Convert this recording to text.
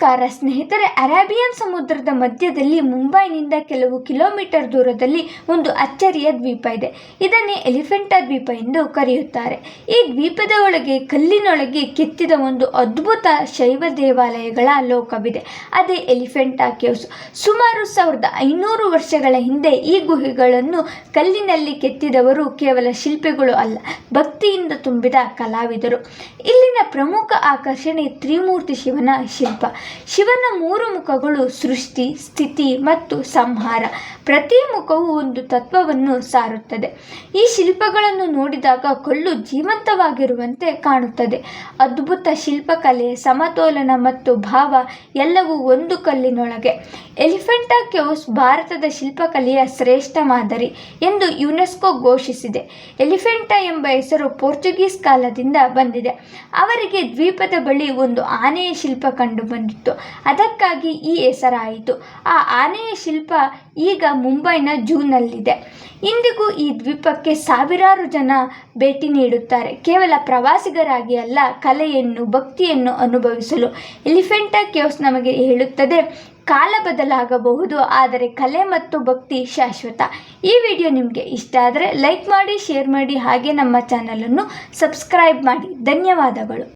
ನಮಸ್ಕಾರ. ಸ್ನೇಹಿತರೆ, ಅರೇಬಿಯನ್ ಸಮುದ್ರದ ಮಧ್ಯದಲ್ಲಿ ಮುಂಬೈನಿಂದ ಕೆಲವು ಕಿಲೋಮೀಟರ್ ದೂರದಲ್ಲಿ ಒಂದು ಅಚ್ಚರಿಯ ದ್ವೀಪ ಇದೆ. ಇದನ್ನೇ ಎಲಿಫೆಂಟಾ ದ್ವೀಪ ಎಂದು ಕರೆಯುತ್ತಾರೆ. ಈ ದ್ವೀಪದ ಒಳಗೆ ಕಲ್ಲಿನೊಳಗೆ ಕೆತ್ತಿದ ಒಂದು ಅದ್ಭುತ ಶೈವ ದೇವಾಲಯಗಳ ಲೋಕವಿದೆ. ಅದೇ ಎಲಿಫೆಂಟಾ ಕೇವ್ಸ್. ಸುಮಾರು ಸಾವಿರದ ಐನೂರು ವರ್ಷಗಳ ಹಿಂದೆ ಈ ಗುಹೆಗಳನ್ನು ಕಲ್ಲಿನಲ್ಲಿ ಕೆತ್ತಿದವರು ಕೇವಲ ಶಿಲ್ಪಿಗಳು ಅಲ್ಲ, ಭಕ್ತಿಯಿಂದ ತುಂಬಿದ ಕಲಾವಿದರು. ಇಲ್ಲಿನ ಪ್ರಮುಖ ಆಕರ್ಷಣೆ ತ್ರಿಮೂರ್ತಿ ಶಿವನ ಶಿಲ್ಪ. ಶಿವನ ಮೂರು ಮುಖಗಳು ಸೃಷ್ಟಿ, ಸ್ಥಿತಿ ಮತ್ತು ಸಂಹಾರ. ಪ್ರತಿ ಮುಖವು ಒಂದು ತತ್ವವನ್ನು ಸಾರುತ್ತದೆ. ಈ ಶಿಲ್ಪಗಳನ್ನು ನೋಡಿದಾಗ ಕಲ್ಲು ಜೀವಂತವಾಗಿರುವಂತೆ ಕಾಣುತ್ತದೆ. ಅದ್ಭುತ ಶಿಲ್ಪಕಲೆ, ಸಮತೋಲನ ಮತ್ತು ಭಾವ ಎಲ್ಲವೂ ಒಂದು ಕಲ್ಲಿನೊಳಗೆ. ಎಲಿಫೆಂಟಾ ಕ್ಯೋಸ್ ಭಾರತದ ಶಿಲ್ಪಕಲೆಯ ಶ್ರೇಷ್ಠ ಮಾದರಿ ಎಂದು ಯುನೆಸ್ಕೋ ಘೋಷಿಸಿದೆ. ಎಲಿಫೆಂಟಾ ಎಂಬ ಹೆಸರು ಪೋರ್ಚುಗೀಸ್ ಕಾಲದಿಂದ ಬಂದಿದೆ. ಅವರಿಗೆ ದ್ವೀಪದ ಬಳಿ ಒಂದು ಆನೆಯ ಶಿಲ್ಪ ಕಂಡು ಬಂದಿತ್ತು ಅದಕ್ಕಾಗಿ ಈ ಹೆಸರಾಯಿತು. ಆ ಆನೆಯ ಶಿಲ್ಪ ಈಗ ಮುಂಬೈನ ಜೂನಲ್ಲಿದೆ ಇಂದಿಗೂ ಈ ದ್ವೀಪಕ್ಕೆ ಸಾವಿರಾರು ಜನ ಭೇಟಿ ನೀಡುತ್ತಾರೆ. ಕೇವಲ ಪ್ರವಾಸಿಗರಾಗಿ ಅಲ್ಲ, ಕಲೆಯನ್ನು, ಭಕ್ತಿಯನ್ನು ಅನುಭವಿಸಲು. ಎಲಿಫೆಂಟಾ ಕೇವ್ಸ್ ನಮಗೆ ಹೇಳುತ್ತದೆ, ಕಾಲ ಬದಲಾಗಬಹುದು, ಆದರೆ ಕಲೆ ಮತ್ತು ಭಕ್ತಿ ಶಾಶ್ವತ ಈ ವಿಡಿಯೋ ನಿಮಗೆ ಇಷ್ಟ ಆದರೆ ಲೈಕ್ ಮಾಡಿ, ಶೇರ್ ಮಾಡಿ, ಹಾಗೆ ನಮ್ಮ ಚಾನಲನ್ನು ಸಬ್ಸ್ಕ್ರೈಬ್ ಮಾಡಿ. ಧನ್ಯವಾದಗಳು.